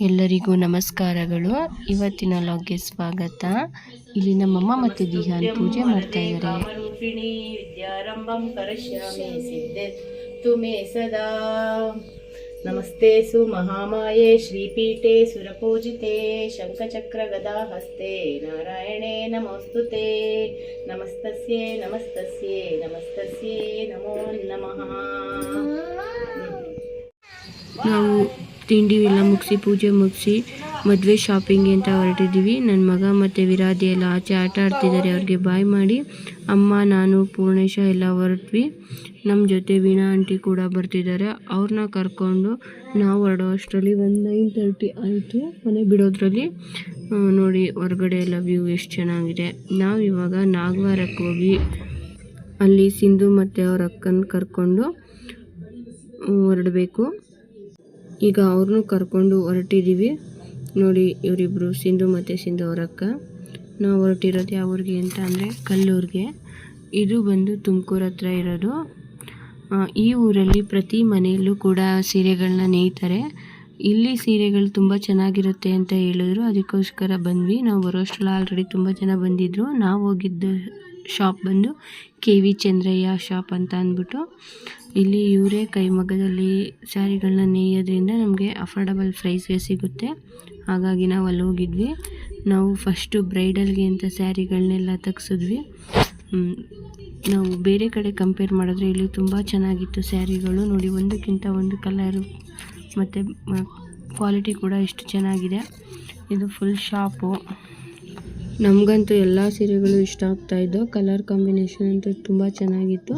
ಎಲ್ಲರಿಗೂ ನಮಸ್ಕಾರಗಳು. ಇವತ್ತಿನ ಲಾಗ್ಗೆ ಸ್ವಾಗತ. ಇಲ್ಲಿ ನಮ್ಮಮ್ಮ ಮತ್ತು ದಿಹಾನ್ ಪೂಜೆ ಮಾಡ್ತಾ ಇದ್ದಾರೆ. ವಿದ್ಯಾರಂಭಂ ಕರಿಷ್ಯಾಮಿ ಸಿದ್ಧೆ. ತುಮೇ ಸದಾ. ನಮಸ್ತೆ ಸು ಮಹಾಮಾಯೆ ಶ್ರೀಪೀಠೆ ಸುರಪೂಜಿತೆ ಶಂಖಚಕ್ರ ಗದಾ ಹಸ್ತೆ ನಾರಾಯಣೇ ನಮೋಸ್ತುತೆ. ನಮಸ್ತಸ್ಯೆ ನಮಸ್ತಸ್ಯೆ ನಮಸ್ತಸ್ಯೆ ನಮೋ ನಮಃ. ನಾವು ತಿಂಡಿ ಎಲ್ಲ ಮುಗಿಸಿ ಪೂಜೆ ಮುಗಿಸಿ ಮದುವೆ ಶಾಪಿಂಗ್ ಅಂತ ಹೊರಟಿದ್ದೀವಿ. ನನ್ನ ಮಗ ಮತ್ತು ವಿರಾದಿ ಎಲ್ಲ ಆಚೆ ಆಟ ಆಡ್ತಿದ್ದಾರೆ. ಅವ್ರಿಗೆ ಬಾಯ್ ಮಾಡಿ. ಅಮ್ಮ, ನಾನು, ಪೂರ್ಣೇಶ ಎಲ್ಲ ಹೊರಟ್ವಿ. ನಮ್ಮ ಜೊತೆ ವೀಣಾ ಆಂಟಿ ಕೂಡ ಬರ್ತಿದ್ದಾರೆ. ಅವ್ರನ್ನ ಕರ್ಕೊಂಡು ನಾವು ಹೊರಡೋ ಅಷ್ಟರಲ್ಲಿ ಒಂದು ನೈನ್ ತರ್ಟಿ ಆಯಿತು. ಮನೆ ಬಿಡೋದ್ರಲ್ಲಿ. ನೋಡಿ ಹೊರಗಡೆ ಎಲ್ಲ ವ್ಯೂ ಎಷ್ಟು ಚೆನ್ನಾಗಿದೆ. ನಾವು ಇವಾಗ ನಾಗವಾರಕ್ಕೆ ಹೋಗಿ ಅಲ್ಲಿ ಸಿಂಧು ಮತ್ತು ಅವ್ರ ಅಕ್ಕನ ಕರ್ಕೊಂಡು ಹೊರಡಬೇಕು. ಈಗ ಅವ್ರನ್ನೂ ಕರ್ಕೊಂಡು ಹೊರಟಿದ್ದೀವಿ ನೋಡಿ ಇವರಿಬ್ಬರು ಸಿಂಧು ಮತ್ತು ಸಿಂಧು ಅವರಕ್ಕ ನಾವು ಹೊರಟಿರೋದು ಯಾವ ಊರಿಗೆ ಅಂತ ಅಂದರೆ ಕಲ್ಲೂರಿಗೆ. ಇದು ಬಂದು ತುಮಕೂರು ಹತ್ರ ಇರೋದು. ಈ ಊರಲ್ಲಿ ಪ್ರತಿ ಮನೆಯಲ್ಲೂ ಕೂಡ ಸೀರೆಗಳನ್ನ ನೇಯ್ತಾರೆ. ಇಲ್ಲಿ ಸೀರೆಗಳು ತುಂಬ ಚೆನ್ನಾಗಿರುತ್ತೆ ಅಂತ ಹೇಳಿದ್ರು. ಅದಕ್ಕೋಸ್ಕರ ಬಂದ್ವಿ. ನಾವು ಬರೋಷ್ಟರಲ್ಲಿ ಆಲ್ರೆಡಿ ತುಂಬ ಜನ ಬಂದಿದ್ದರು ನಾವು ಹೋಗಿದ್ದ ಶಾಪ್ ಬಂದು ಕೆ ವಿ ಚಂದ್ರಯ್ಯ ಶಾಪ್ ಅಂತ ಅಂದ್ಬಿಟ್ಟು ಇಲ್ಲಿ ಇವರೇ ಕೈಮಗ್ಗದಲ್ಲಿ ಸ್ಯಾರಿಗಳನ್ನ ನೇಯೋದ್ರಿಂದ ನಮಗೆ ಅಫೋರ್ಡಬಲ್ ಪ್ರೈಸ್ಗೆ ಸಿಗುತ್ತೆ. ಹಾಗಾಗಿ ನಾವು ಅಲ್ಲಿ ಹೋಗಿದ್ವಿ. ನಾವು ಫಸ್ಟು ಬ್ರೈಡಲ್ಗೆ ಅಂತ ಸ್ಯಾರಿಗಳನ್ನೆಲ್ಲ ತೆಗ್ಸಿದ್ವಿ. ನಾವು ಬೇರೆ ಕಡೆ ಕಂಪೇರ್ ಮಾಡಿದ್ರೆ ಇಲ್ಲಿ ತುಂಬ ಚೆನ್ನಾಗಿತ್ತು ಸ್ಯಾರಿಗಳು ನೋಡಿ, ಒಂದಕ್ಕಿಂತ ಒಂದು ಕಲರು ಮತ್ತು ಕ್ವಾಲಿಟಿ ಕೂಡ ಎಷ್ಟು ಚೆನ್ನಾಗಿದೆ. ಇದು ಫುಲ್ ಶಾಪು ನಮಗಂತೂ ಎಲ್ಲ ಸೀರೆಗಳು ಇಷ್ಟ ಆಗ್ತಾ ಇದ್ದವು. ಕಲರ್ ಕಾಂಬಿನೇಷನ್ ಅಂತೂ ತುಂಬ ಚೆನ್ನಾಗಿತ್ತು.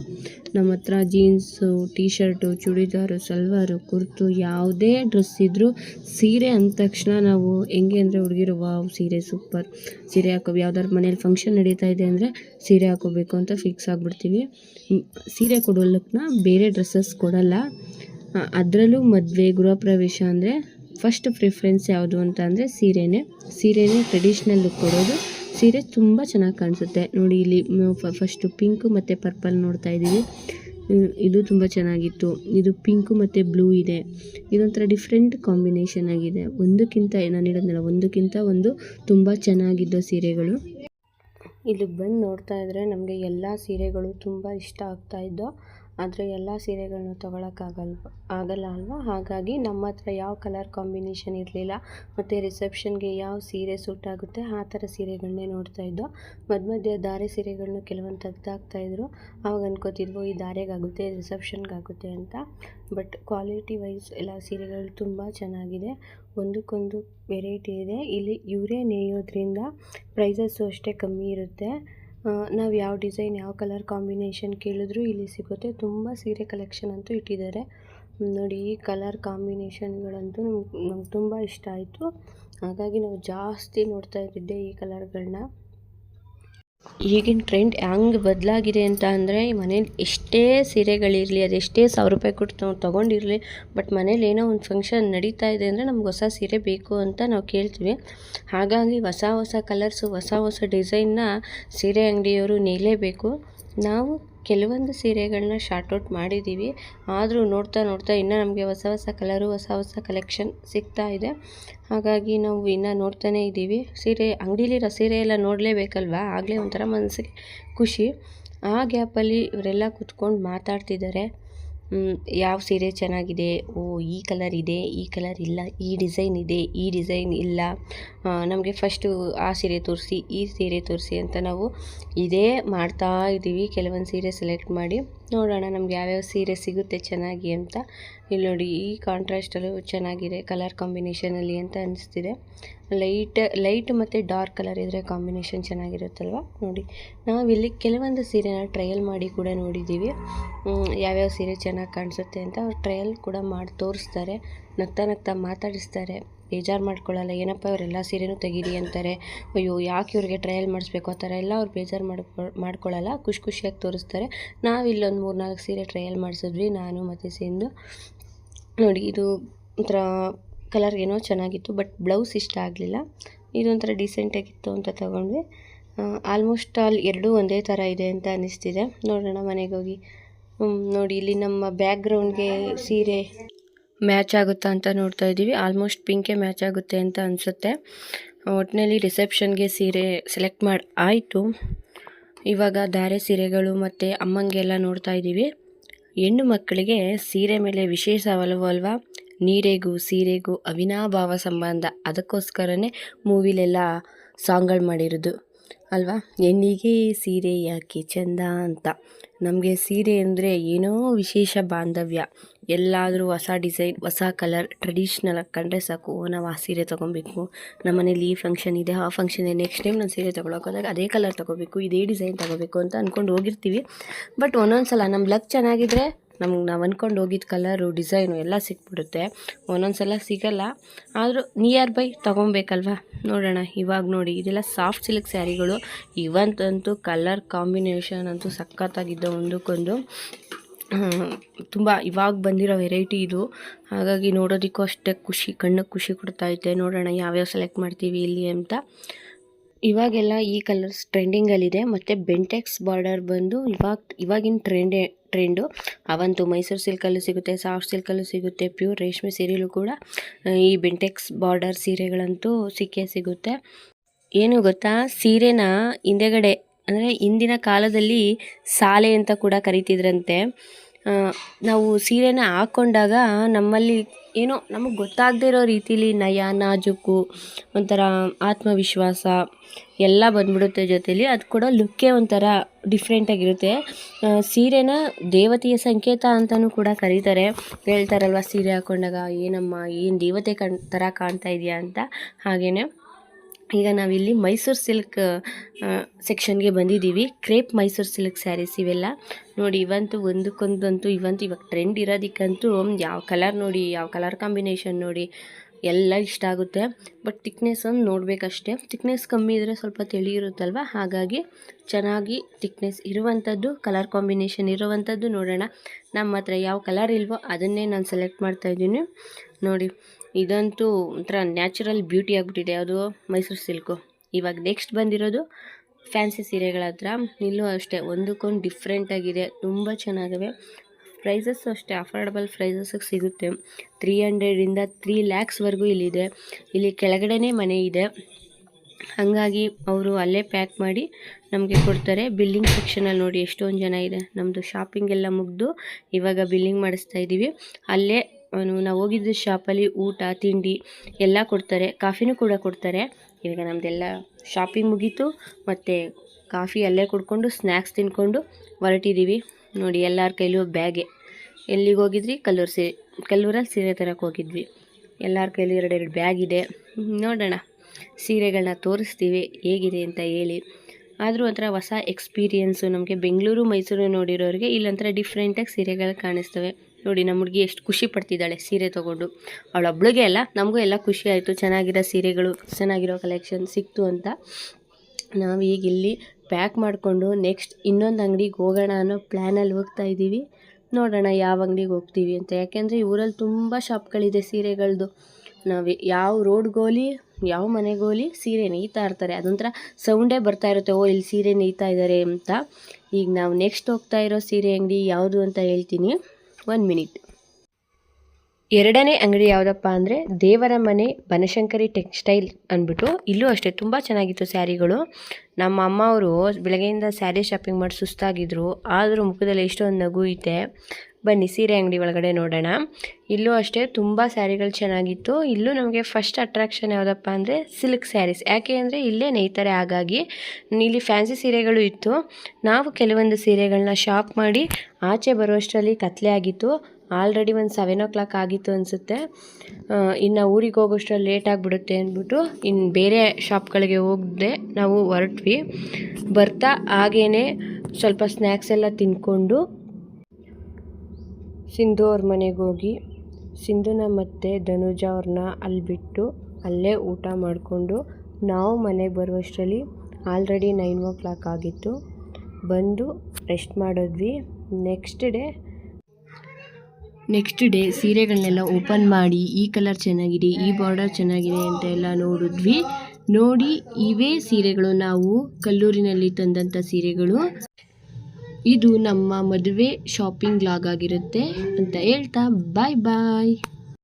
ನಮ್ಮ ಹತ್ರ jeans T shirt churidar salwar kurta ಯಾವುದೇ ಡ್ರೆಸ್ ಇದ್ದರೂ ಸೀರೆ ಅಂದ ತಕ್ಷಣ ನಾವು ಹೆಂಗೆ ಅಂದರೆ ಹುಡುಗಿರು, ವಾವ್, ಸೀರೆ ಸೂಪರ್. ಸೀರೆ ಹಾಕೋ ಯಾವ್ದಾದ್ರು ಮನೇಲಿ ಫಂಕ್ಷನ್ ನಡೀತಾ ಇದೆ ಅಂದರೆ ಸೀರೆ ಹಾಕೋಬೇಕು ಅಂತ ಫಿಕ್ಸ್ ಆಗಿಬಿಡ್ತೀವಿ. ಸೀರೆ ಕೊಡೋದಕ್ಕೆ ಬೇರೆ ಡ್ರೆಸ್ಸಸ್ ಕೊಡಲ್ಲ. ಅದರಲ್ಲೂ ಮದುವೆ, ಗೃಹ ಪ್ರವೇಶ ಅಂದರೆ ಫಸ್ಟ್ ಪ್ರಿಫರೆನ್ಸ್ ಯಾವುದು ಅಂತ ಅಂದರೆ ಸೀರೆನೇ. ಸೀರೆನೇ ಟ್ರೆಡಿಷ್ನಲ್ ಲುಕ್ ಕೊಡೋದು. ಸೀರೆ ತುಂಬ ಚೆನ್ನಾಗಿ ಕಾಣಿಸುತ್ತೆ. ನೋಡಿ ಇಲ್ಲಿ ಫಸ್ಟು ಪಿಂಕು ಮತ್ತು ಪರ್ಪಲ್ ನೋಡ್ತಾ ಇದ್ದೀವಿ. ಇದು ತುಂಬ ಚೆನ್ನಾಗಿತ್ತು. ಇದು ಪಿಂಕು ಮತ್ತು ಬ್ಲೂ ಇದೆ. ಇದೊಂಥರ ಡಿಫ್ರೆಂಟ್ ಕಾಂಬಿನೇಷನ್ ಆಗಿದೆ. ಒಂದಕ್ಕಿಂತ, ನಾನು ಹೇಳಿದ್ನಲ್ಲ ಒಂದಕ್ಕಿಂತ ಒಂದು ತುಂಬ ಚೆನ್ನಾಗಿದ್ದ ಸೀರೆಗಳು. ಇಲ್ಲಿಗೆ ಬಂದು ನೋಡ್ತಾ ಇದ್ದರೆ ನಮಗೆ ಎಲ್ಲ ಸೀರೆಗಳು ತುಂಬ ಇಷ್ಟ ಆಗ್ತಾ ಇದ್ದೋ ಆದರೆ ಎಲ್ಲ ಸೀರೆಗಳನ್ನ ತೊಗೊಳಕ್ಕಾಗಲ್ವ ಆಗಲ್ಲ ಅಲ್ವಾ? ಹಾಗಾಗಿ ನಮ್ಮ ಹತ್ರ ಯಾವ ಕಲರ್ ಕಾಂಬಿನೇಷನ್ ಇರಲಿಲ್ಲ, ಮತ್ತು ರಿಸೆಪ್ಷನ್ಗೆ ಯಾವ ಸೀರೆ ಸೂಟ್ ಆಗುತ್ತೆ, ಆ ಥರ ಸೀರೆಗಳನ್ನೇ ನೋಡ್ತಾ ಇದ್ದೋ. ಮಧ್ಯ ಮಧ್ಯ ದಾರೆ ಸೀರೆಗಳನ್ನ ಕೆಲವೊಂದು ತೆಗ್ದಾಕ್ತಾಯಿದ್ರು ಆವಾಗ ಅನ್ಕೋತಿದ್ವು, ಈ ಧಾರೆಗಾಗುತ್ತೆ ರಿಸೆಪ್ಷನ್ಗಾಗುತ್ತೆ ಅಂತ. ಬಟ್ ಕ್ವಾಲಿಟಿ ವೈಸ್ ಎಲ್ಲ ಸೀರೆಗಳು ತುಂಬ ಚೆನ್ನಾಗಿದೆ. ಒಂದಕ್ಕೊಂದು ವೆರೈಟಿ ಇದೆ. ಇಲ್ಲಿ ಇವರೇ ನೇಯೋದ್ರಿಂದ ಪ್ರೈಸಸ್ಸು ಅಷ್ಟೇ ಕಮ್ಮಿ ಇರುತ್ತೆ. ನಾವು ಯಾವ ಡಿಸೈನ್, ಯಾವ ಕಲರ್ ಕಾಂಬಿನೇಷನ್ ಕೇಳಿದ್ರು ಇಲ್ಲಿ ಸಿಗುತ್ತೆ. ತುಂಬ ಸೀರೆ ಕಲೆಕ್ಷನ್ ಅಂತೂ ಇಟ್ಟಿದ್ದಾರೆ. ನೋಡಿ, ಈ ಕಲರ್ ಕಾಂಬಿನೇಷನ್ಗಳಂತೂ ನಮ್ಗೆ ನಮ್ಗೆ ತುಂಬ ಇಷ್ಟ ಆಯಿತು. ಹಾಗಾಗಿ ನಾವು ಜಾಸ್ತಿ ನೋಡ್ತಾ ಇದ್ದಿದ್ದೆ ಈ ಕಲರ್ಗಳನ್ನ. ಈಗಿನ ಟ್ರೆಂಡ್ ಹೆಂಗೆ ಬದಲಾಗಿದೆ ಅಂತ ಅಂದರೆ ಮನೇಲಿ ಎಷ್ಟೇ ಸೀರೆಗಳಿರಲಿ ಅದೆಷ್ಟೇ ಸಾವಿರ ರೂಪಾಯಿ ಕೊಟ್ಟು ನಾವು ತೊಗೊಂಡಿರಲಿ, ಬಟ್ ಮನೇಲಿ ಏನೋ ಒಂದು ಫಂಕ್ಷನ್ ನಡೀತಾ ಇದೆ ಅಂದರೆ ನಮ್ಗೆ ಹೊಸ ಸೀರೆ ಬೇಕು ಅಂತ ನಾವು ಕೇಳ್ತೀವಿ. ಹಾಗಾಗಿ ಹೊಸ ಹೊಸ ಕಲರ್ಸು ಹೊಸ ಹೊಸ ಡಿಸೈನ್ನ ಸೀರೆ ಅಂಗಡಿಯವರು ನೀಲೇಬೇಕು. ನಾವು ಕೆಲವೊಂದು ಸೀರೆಗಳನ್ನ ಶಾರ್ಟ್ ಔಟ್ ಮಾಡಿದ್ದೀವಿ. ಆದರೂ ನೋಡ್ತಾ ನೋಡ್ತಾ ಇನ್ನೂ ನಮಗೆ ಹೊಸ ಹೊಸ ಕಲರು ಹೊಸ ಹೊಸ ಕಲೆಕ್ಷನ್ ಸಿಗ್ತಾ ಇದೆ. ಹಾಗಾಗಿ ನಾವು ಇನ್ನೂ ನೋಡ್ತಾನೇ ಇದ್ದೀವಿ. ಸೀರೆ ಅಂಗಡೀಲಿರೋ ಸೀರೆ ಎಲ್ಲ ನೋಡಲೇಬೇಕಲ್ವಾ? ಆಗಲೇ ಒಂಥರ ಮನಸ್ಸಿಗೆ ಖುಷಿ. ಆ ಗ್ಯಾಪಲ್ಲಿ ಇವರೆಲ್ಲ ಕುತ್ಕೊಂಡು ಮಾತಾಡ್ತಿದ್ದಾರೆ. ಯಾವ ಸೀರೆ ಚೆನ್ನಾಗಿದೆ? ಓ, ಈ ಕಲರ್ ಇದೆ, ಈ ಕಲರ್ ಇಲ್ಲ, ಈ ಡಿಸೈನ್ ಇದೆ, ಈ ಡಿಸೈನ್ ಇಲ್ಲ. ನಮಗೆ ಫಸ್ಟು ಆ ಸೀರೆ ತೋರಿಸಿ, ಈ ಸೀರೆ ತೋರಿಸಿ ಅಂತ ನಾವು ಇದೇ ಮಾಡ್ತಾ ಇದ್ದೀವಿ. ಕೆಲವೊಂದು ಸೀರೆ ಸೆಲೆಕ್ಟ್ ಮಾಡಿ ನೋಡೋಣ ನಮ್ಗೆ ಯಾವ್ಯಾವ ಸೀರೆ ಸಿಗುತ್ತೆ ಚೆನ್ನಾಗಿ ಅಂತ. ಇಲ್ಲಿ ನೋಡಿ, ಈ ಕಾಂಟ್ರಾಸ್ಟಲ್ಲೂ ಚೆನ್ನಾಗಿದೆ ಕಲರ್ ಕಾಂಬಿನೇಷನಲ್ಲಿ ಅಂತ ಅನಿಸ್ತಿದೆ. ಲೈಟ್ ಲೈಟ್ ಮತ್ತು ಡಾರ್ಕ್ ಕಲರ್ ಇದ್ದರೆ ಕಾಂಬಿನೇಷನ್ ಚೆನ್ನಾಗಿರುತ್ತಲ್ವ? ನೋಡಿ ನಾವಿಲ್ಲಿ ಕೆಲವೊಂದು ಸೀರೆನ ಟ್ರಯಲ್ ಮಾಡಿ ಕೂಡ ನೋಡಿದ್ದೀವಿ. ಯಾವ್ಯಾವ ಸೀರೆ ಚೆನ್ನಾಗಿ ಕಾಣಿಸುತ್ತೆ ಅಂತ ಅವ್ರು ಟ್ರಯಲ್ ಕೂಡ ಮಾಡಿ ತೋರಿಸ್ತಾರೆ, ನಗ್ತಾ ನಗ್ತಾ ಮಾತಾಡಿಸ್ತಾರೆ. ಬೇಜಾರು ಮಾಡ್ಕೊಳ್ಳಲ್ಲ, ಏನಪ್ಪ ಇವರೆಲ್ಲ ಸೀರೆನೂ ತೆಗೀರಿ ಅಂತಾರೆ. ಅಯ್ಯೋ, ಯಾಕೆ ಇವ್ರಿಗೆ ಟ್ರಯಲ್ ಮಾಡಿಸ್ಬೇಕು? ಆ ಥರ ಎಲ್ಲ ಅವ್ರು ಬೇಜಾರು ಮಾಡ್ಕೊ ಮಾಡ್ಕೊಳ್ಳಲ್ಲ, ಖುಷಿ ಖುಷಿಯಾಗಿ ತೋರಿಸ್ತಾರೆ. ನಾವಿಲ್ಲೊಂದು ಮೂರು ನಾಲ್ಕು ಸೀರೆ ಟ್ರಯಲ್ ಮಾಡಿಸಿದ್ವಿ, ನಾನು ಮತ್ತು ಸಿಂಧು. ನೋಡಿ, ಇದು ಒಂಥರ ಕಲರ್ ಏನೋ ಚೆನ್ನಾಗಿತ್ತು ಬಟ್ ಬ್ಲೌಸ್ ಇಷ್ಟ ಆಗಲಿಲ್ಲ. ಇದೊಂಥರ ಡೀಸೆಂಟಾಗಿತ್ತು ಅಂತ ತಗೊಂಡ್ವಿ. ಆಲ್ಮೋಸ್ಟ್ ಆಲ್ ಎರಡೂ ಒಂದೇ ಥರ ಇದೆ ಅಂತ ಅನ್ನಿಸ್ತಿದೆ. ನೋಡೋಣ ಮನೆಗೆ ಹೋಗಿ. ನೋಡಿ, ಇಲ್ಲಿ ನಮ್ಮ ಬ್ಯಾಕ್ಗ್ರೌಂಡ್ಗೆ ಸೀರೆ ಮ್ಯಾಚ್ ಆಗುತ್ತಾ ಅಂತ ನೋಡ್ತಾ ಇದ್ದೀವಿ. ಆಲ್ಮೋಸ್ಟ್ ಪಿಂಕೆ ಮ್ಯಾಚ್ ಆಗುತ್ತೆ ಅಂತ ಅನಿಸುತ್ತೆ. ಒಟ್ಟಿನಲ್ಲಿ ರಿಸೆಪ್ಷನ್ಗೆ ಸೀರೆ ಸೆಲೆಕ್ಟ್ ಮಾಡಿ, ಆಯಿತು. ಇವಾಗ ಧಾರೆ ಸೀರೆಗಳು ಮತ್ತು ಅಮ್ಮಂಗೆಲ್ಲ ನೋಡ್ತಾ ಇದ್ದೀವಿ. ಹೆಣ್ಣು ಮಕ್ಕಳಿಗೆ ಸೀರೆ ಮೇಲೆ ವಿಶೇಷ ಒಲವು ಅಲ್ವಾ? ನೀರೆಗೂ, ಸೀರೆಗೂ ಅವಿನಾಭಾವ ಸಂಬಂಧ. ಅದಕ್ಕೋಸ್ಕರನೇ ಮೂವಿಲೆಲ್ಲ ಸಾಂಗ್ಗಳು ಮಾಡಿರೋದು. ಅಲ್ವಾ? ಹೆಣ್ಣಿಗೆ ಸೀರೆ ಯಾಕೆ ಚಂದ ಅಂತ. ನಮಗೆ ಸೀರೆ ಅಂದರೆ ಏನೋ ವಿಶೇಷ ಬಾಂಧವ್ಯ. ಎಲ್ಲಾದರೂ ಹೊಸ ಡಿಸೈನ್, ಹೊಸ ಕಲರ್ ಟ್ರೆಡಿಷ್ನಲ್ ಕಂಡ್ರೆ ಸಾಕು ನಾವು ಆ ಸೀರೆ ತೊಗೊಬೇಕು. ನಮ್ಮ ಮನೇಲಿ ಈ ಫಂಕ್ಷನ್ ಇದೆ, ಆ ಫಂಕ್ಷನ್ ಇದೆ ನೆಕ್ಸ್ಟ್ ಟೈಮ್ ನಾನು ಸೀರೆ ತೊಗೊಳಕ್ಕೆ ಹೋದಾಗ ಅದೇ ಕಲರ್ ತೊಗೋಬೇಕು, ಇದೇ ಡಿಸೈನ್ ತೊಗೋಬೇಕು ಅಂತ ಅಂದ್ಕೊಂಡು ಹೋಗಿರ್ತೀವಿ. ಬಟ್ ಒಂದೊಂದು ಸಲ ನಮ್ಮ ಲಕ್ ಚೆನ್ನಾಗಿದ್ರೆ ನಮ್ಗೆ ನಾವು ಅಂದ್ಕೊಂಡು ಹೋಗಿದ್ದ ಕಲರು ಡಿಸೈನು ಎಲ್ಲ ಸಿಕ್ಬಿಡುತ್ತೆ. ಒಂದೊಂದು ಸಲ ಸಿಗಲ್ಲ. ಆದರೂ ನಿಯರ್ ಬೈ ತೊಗೊಬೇಕಲ್ವಾ? ನೋಡೋಣ. ಇವಾಗ ನೋಡಿ. ಇದೆಲ್ಲ ಸಾಫ್ಟ್ ಸಿಲ್ಕ್ ಸ್ಯಾರಿಗಳು. ಇವಂತಂತೂ ಕಲರ್ ಕಾಂಬಿನೇಷನ್ ಅಂತೂ ಸಖತ್ತಾಗಿದ್ದ ಒಂದಕ್ಕೊಂದು. ತುಂಬ ಇವಾಗ ಬಂದಿರೋ ವೆರೈಟಿ ಇದು. ಹಾಗಾಗಿ ನೋಡೋದಕ್ಕೂ ಅಷ್ಟೇ ಖುಷಿ, ಕಣ್ಣಿಗೆ ಖುಷಿ ಕೊಡ್ತಾ ಐತೆ. ನೋಡೋಣ ಯಾವ್ಯಾವ ಸೆಲೆಕ್ಟ್ ಮಾಡ್ತೀವಿ ಇಲ್ಲಿ ಅಂತ. ಇವಾಗೆಲ್ಲ ಈ ಕಲರ್ಸ್ ಟ್ರೆಂಡಿಂಗಲ್ಲಿದೆ ಮತ್ತು ಬೆಂಟೆಕ್ಸ್ ಬಾರ್ಡರ್ ಬಂದು ಇವಾಗ, ಇವಾಗಿನ ಟ್ರೆಂಡೇ ಟ್ರೆಂಡು ಅವಂತೂ ಮೈಸೂರು ಸಿಲ್ಕಲ್ಲೂ ಸಿಗುತ್ತೆ ಸಾಫ್ಟ್ ಸಿಲ್ಕಲ್ಲೂ ಸಿಗುತ್ತೆ ಪ್ಯೂರ್ ರೇಷ್ಮೆ ಸೀರೆಯಲ್ಲೂ ಕೂಡ ಈ ಬೆಂಟೆಕ್ಸ್ ಬಾರ್ಡರ್ ಸೀರೆಗಳಂತೂ ಸಿಕ್ಕೇ ಸಿಗುತ್ತೆ. ಏನು ಗೊತ್ತಾ? ಸೀರೆನ ಹಿಂದೆಗಡೆ, ಅಂದರೆ ಇಂದಿನ ಕಾಲದಲ್ಲಿ ಸಾಲೆ ಅಂತ ಕೂಡ ಕರಿತಿದ್ರಂತೆ. ನಾವು ಸೀರೆನ ಹಾಕ್ಕೊಂಡಾಗ ನಮ್ಮಲ್ಲಿ ಏನೋ ನಮಗೆ ಗೊತ್ತಾಗದೇ ಇರೋ ರೀತಿಲಿ ನಯ, ನಾಜುಕು, ಒಂಥರ ಆತ್ಮವಿಶ್ವಾಸ ಎಲ್ಲ ಬಂದ್ಬಿಡುತ್ತೆ ಜೊತೇಲಿ. ಅದು ಕೂಡ ಲುಕ್ಕೇ ಒಂಥರ ಡಿಫ್ರೆಂಟಾಗಿರುತ್ತೆ ಸೀರೆನ ದೇವತೆಯ ಸಂಕೇತ ಅಂತಲೂ ಕೂಡ ಕರೀತಾರೆ. ಹೇಳ್ತಾರಲ್ವ, ಸೀರೆ ಹಾಕ್ಕೊಂಡಾಗ ಏನಮ್ಮ, ಏನು ದೇವತೆ ಕಣ್, ಥರ ಕಾಣ್ತಾ ಇದೆಯಾ? ಅಂತ. ಹಾಗೆಯೇ ಈಗ ನಾವಿಲ್ಲಿ ಮೈಸೂರು ಸಿಲ್ಕ್ ಸೆಕ್ಷನ್ಗೆ ಬಂದಿದ್ದೀವಿ. ಕ್ರೇಪ್ ಮೈಸೂರು ಸಿಲ್ಕ್ ಸ್ಯಾರೀಸ್ ಇವೆಲ್ಲ. ನೋಡಿ, ಇವಂತೂ ಒಂದಕ್ಕೊಂದಂತೂ, ಇವಂತೂ ಇವಾಗ ಟ್ರೆಂಡ್ ಇರೋದಕ್ಕಂತೂ ಯಾವ ಕಲರ್ ನೋಡಿ, ಯಾವ ಕಲರ್ ಕಾಂಬಿನೇಷನ್ ನೋಡಿ ಎಲ್ಲ ಇಷ್ಟ ಆಗುತ್ತೆ. ಬಟ್ ತಿಕ್ನೆಸ್ ಒಂದು ನೋಡಬೇಕಷ್ಟೇ. ತಿಕ್ನೆಸ್ ಕಮ್ಮಿ ಇದ್ದರೆ ಸ್ವಲ್ಪ ತಿಳಿ ಇರುತ್ತಲ್ವ? ಹಾಗಾಗಿ ಚೆನ್ನಾಗಿ ತಿಕ್ನೆಸ್ ಇರುವಂಥದ್ದು ಕಲರ್ ಕಾಂಬಿನೇಷನ್ ಇರುವಂಥದ್ದು ನೋಡೋಣ. ನಮ್ಮ ಹತ್ರ ಯಾವ ಕಲರ್ ಇಲ್ವೋ ಅದನ್ನೇ ನಾನು ಸೆಲೆಕ್ಟ್ ಮಾಡ್ತಾಯಿದ್ದೀನಿ ನೋಡಿ ಇದಂತೂ ಒಂಥರ ನ್ಯಾಚುರಲ್ ಬ್ಯೂಟಿ ಆಗಿಬಿಟ್ಟಿದೆ ಅದು ಮೈಸೂರು ಸಿಲ್ಕು ಇವಾಗ ನೆಕ್ಸ್ಟ್ ಬಂದಿರೋದು ಫ್ಯಾನ್ಸಿ ಸೀರೆಗಳ ಹತ್ರ. ಇಲ್ಲೂ ಅಷ್ಟೇ, ಒಂದಕ್ಕೊಂದು ಡಿಫ್ರೆಂಟಾಗಿದೆ ತುಂಬ ಚೆನ್ನಾಗಿವೆ. ಪ್ರೈಸಸ್ಸು ಅಷ್ಟೇ ಅಫೋರ್ಡಬಲ್ ಪ್ರೈಸಸ್ಸಿಗೆ ಸಿಗುತ್ತೆ. ತ್ರೀ ಹಂಡ್ರೆಡಿಂದ ತ್ರೀ ಲ್ಯಾಕ್ಸ್ವರೆಗೂ ಇಲ್ಲಿದೆ. ಇಲ್ಲಿ ಕೆಳಗಡೆನೇ ಮನೆ ಇದೆ. ಹಾಗಾಗಿ ಅವರು ಅಲ್ಲೇ ಪ್ಯಾಕ್ ಮಾಡಿ ನಮಗೆ ಕೊಡ್ತಾರೆ. ಬಿಲ್ಲಿಂಗ್ ಸೆಕ್ಷನಲ್ಲಿ ನೋಡಿ ಎಷ್ಟೊಂದು ಜನ ಇದೆ. ನಮ್ಮದು ಶಾಪಿಂಗ್ ಎಲ್ಲ ಮುಗಿದು ಇವಾಗ ಬಿಲ್ಲಿಂಗ್ ಮಾಡಿಸ್ತಾ ಇದ್ದೀವಿ ಅಲ್ಲೇ ನಾವು ಹೋಗಿದ್ದ ಶಾಪಲ್ಲಿ ಊಟ, ತಿಂಡಿ ಎಲ್ಲ ಕೊಡ್ತಾರೆ. ಕಾಫಿನೂ ಕೂಡ ಕೊಡ್ತಾರೆ. ಇವಾಗ ನಮ್ಮದೆಲ್ಲ ಶಾಪಿಂಗ್ ಮುಗೀತು. ಮತ್ತು ಕಾಫಿ ಅಲ್ಲೇ ಕುಡ್ಕೊಂಡು ಸ್ನ್ಯಾಕ್ಸ್ ತಿನ್ಕೊಂಡು ಹೊರಟಿದ್ದೀವಿ ನೋಡಿ ಎಲ್ಲರ ಕೈಲೂ ಬ್ಯಾಗೆ. ಎಲ್ಲಿಗೆ ಹೋಗಿದ್ರಿ? ಕಲ್ಲೂರು ಸೀರೆ ಕಲ್ಲೂರಲ್ಲಿ ಸೀರೆ ತರಕ್ಕೆ ಹೋಗಿದ್ವಿ. ಎಲ್ಲರ ಕೈಲೂ ಎರಡೆರಡು ಬ್ಯಾಗ್ ಇದೆ. ನೋಡೋಣ. ಸೀರೆಗಳನ್ನ ತೋರಿಸ್ತೀವಿ. ಹೇಗಿದೆ ಅಂತ ಹೇಳಿ. ಆದರೂ ಒಂಥರ ಹೊಸ ಎಕ್ಸ್ಪೀರಿಯೆನ್ಸು ನಮಗೆ. ಬೆಂಗಳೂರು, ಮೈಸೂರು ನೋಡಿರೋರಿಗೆ ಇಲ್ಲೊಂಥರ ಡಿಫ್ರೆಂಟಾಗಿ ಸೀರೆಗಳು ಕಾಣಿಸ್ತವೆ. ನೋಡಿ, ನಮ್ಮ ಹುಡುಗಿ ಎಷ್ಟು ಖುಷಿ ಪಡ್ತಿದ್ದಾಳೆ ಸೀರೆ ತೊಗೊಂಡು. ಅವಳೊಬ್ಳಿಗೆ ಅಲ್ಲ, ನಮಗೂ ಎಲ್ಲ ಖುಷಿ ಆಯಿತು. ಚೆನ್ನಾಗಿರೋ ಸೀರೆಗಳು, ಚೆನ್ನಾಗಿರೋ ಕಲೆಕ್ಷನ್ ಸಿಕ್ತು ಅಂತ. ನಾವು ಈಗ ಇಲ್ಲಿ ಪ್ಯಾಕ್ ಮಾಡಿಕೊಂಡು ನೆಕ್ಸ್ಟ್ ಇನ್ನೊಂದು ಅಂಗಡಿಗೆ ಹೋಗೋಣ ಅನ್ನೋ ಪ್ಲ್ಯಾನಲ್ಲಿ ಹೋಗ್ತಾ ಇದ್ದೀವಿ. ನೋಡೋಣ ಯಾವ ಅಂಗಡಿಗೆ ಹೋಗ್ತೀವಿ ಅಂತ. ಯಾಕೆಂದರೆ ಊರಲ್ಲಿ ತುಂಬ ಶಾಪ್ಗಳಿದೆ ಸೀರೆಗಳದ್ದು ನಾವು ಯಾವ ರೋಡ್ಗೋಲಿ ಯಾವ ಮನೆಗೋಲಿ ಸೀರೆ ನೇಯ್ತಾ ಇರ್ತಾರೆ. ಅದೊಂಥರ ಸೌಂಡೇ ಬರ್ತಾ ಇರುತ್ತೆ, ಓ, ಇಲ್ಲಿ ಸೀರೆ ನೇಯ್ತಾ ಇದ್ದಾರೆ ಅಂತ. ಈಗ ನಾವು ನೆಕ್ಸ್ಟ್ ಹೋಗ್ತಾ ಇರೋ ಸೀರೆ ಅಂಗಡಿ ಯಾವುದು ಅಂತ ಹೇಳ್ತೀನಿ. ಒನ್ ಮಿನಿಟ್ ಎರಡನೇ ಅಂಗಡಿ ಯಾವುದಪ್ಪ ಅಂದರೆ ದೇವರ ಮನೆ ಬನಶಂಕರಿ ಟೆಕ್ಸ್ಟೈಲ್ ಅಂದ್ಬಿಟ್ಟು. ಇಲ್ಲೂ ಅಷ್ಟೇ ತುಂಬ ಚೆನ್ನಾಗಿತ್ತು ಸ್ಯಾರಿಗಳು. ನಮ್ಮ ಅಮ್ಮ ಅವರು ಬೆಳಗ್ಗೆಯಿಂದ ಸ್ಯಾರಿ ಶಾಪಿಂಗ್ ಮಾಡಿ ಸುಸ್ತಾಗಿದ್ರು. ಆದರೂ ಮುಖದಲ್ಲಿ ಎಷ್ಟೊಂದು ನಗು ಐತೆ. ಬನ್ನಿ, ಸೀರೆ ಅಂಗಡಿ ಒಳಗಡೆ ನೋಡೋಣ. ಇಲ್ಲೂ ಅಷ್ಟೇ ತುಂಬ ಸ್ಯಾರಿಗಳು ಚೆನ್ನಾಗಿತ್ತು. ಇಲ್ಲೂ ನಮಗೆ ಫಸ್ಟ್ ಅಟ್ರಾಕ್ಷನ್ ಯಾವುದಪ್ಪ ಅಂದರೆ ಸಿಲ್ಕ್ ಸ್ಯಾರೀಸ್ ಯಾಕೆ ಅಂದರೆ ಇಲ್ಲೇ ನೇಯ್ತಾರೆ. ಹಾಗಾಗಿ ಇಲ್ಲಿ ಫ್ಯಾನ್ಸಿ ಸೀರೆಗಳು ಇತ್ತು. ನಾವು ಕೆಲವೊಂದು ಸೀರೆಗಳನ್ನ ಶಾಪ್ ಮಾಡಿ ಆಚೆ ಬರುವಷ್ಟರಲ್ಲಿ ಕತ್ಲೆ ಆಗಿತ್ತು. ಆಲ್ರೆಡಿ ಒಂದು ಸೆವೆನ್ ಓ ಕ್ಲಾಕ್ ಆಗಿತ್ತು ಅನಿಸುತ್ತೆ. ಇನ್ನು ಊರಿಗೆ ಹೋಗೋಷ್ಟರಲ್ಲಿ ಲೇಟ್ ಆಗಿಬಿಡುತ್ತೆ ಅಂದ್ಬಿಟ್ಟು ಇನ್ನು ಬೇರೆ ಶಾಪ್ಗಳಿಗೆ ಹೋಗದೆ ನಾವು ಹೊರಟ್ವಿ. ಬರ್ತಾ ಹಾಗೇ ಸ್ವಲ್ಪ ಸ್ನ್ಯಾಕ್ಸ್ ಎಲ್ಲ ತಿಂದ್ಕೊಂಡು ಸಿಂಧು ಅವ್ರ ಮನೆಗೆ ಹೋಗಿ ಸಿಂಧುನ ಮತ್ತು ಧನುಜ ಅವ್ರನ್ನ ಅಲ್ಲಿ ಬಿಟ್ಟು ಅಲ್ಲೇ ಊಟ ಮಾಡಿಕೊಂಡು ನಾವು ಮನೆಗೆ ಬರುವಷ್ಟರಲ್ಲಿ ಆಲ್ರೆಡಿ ನೈನ್ ಓ ಕ್ಲಾಕ್ ಆಗಿತ್ತು. ಬಂದು ರೆಸ್ಟ್ ಮಾಡಿದ್ವಿ. ನೆಕ್ಸ್ಟ್ ಡೇ ನೆಕ್ಸ್ಟ್ ಡೇ ಸೀರೆಗಳನ್ನೆಲ್ಲ ಓಪನ್ ಮಾಡಿ ಈ ಕಲರ್ ಚೆನ್ನಾಗಿದೆ, ಈ ಬಾರ್ಡರ್ ಚೆನ್ನಾಗಿದೆ ಅಂತ ಎಲ್ಲ ನೋಡಿದ್ವಿ. ನೋಡಿ ಇವೇ ಸೀರೆಗಳು, ನಾವು ಕಲ್ಲೂರಿನಲ್ಲಿ ತಂದಂಥ ಸೀರೆಗಳು. ಇದು ನಮ್ಮ ಮದುವೆ ಶಾಪಿಂಗ್ ಲಾಗ್ ಆಗಿರುತ್ತೆ ಅಂತ ಹೇಳ್ತಾ ಬಾಯ್ ಬಾಯ್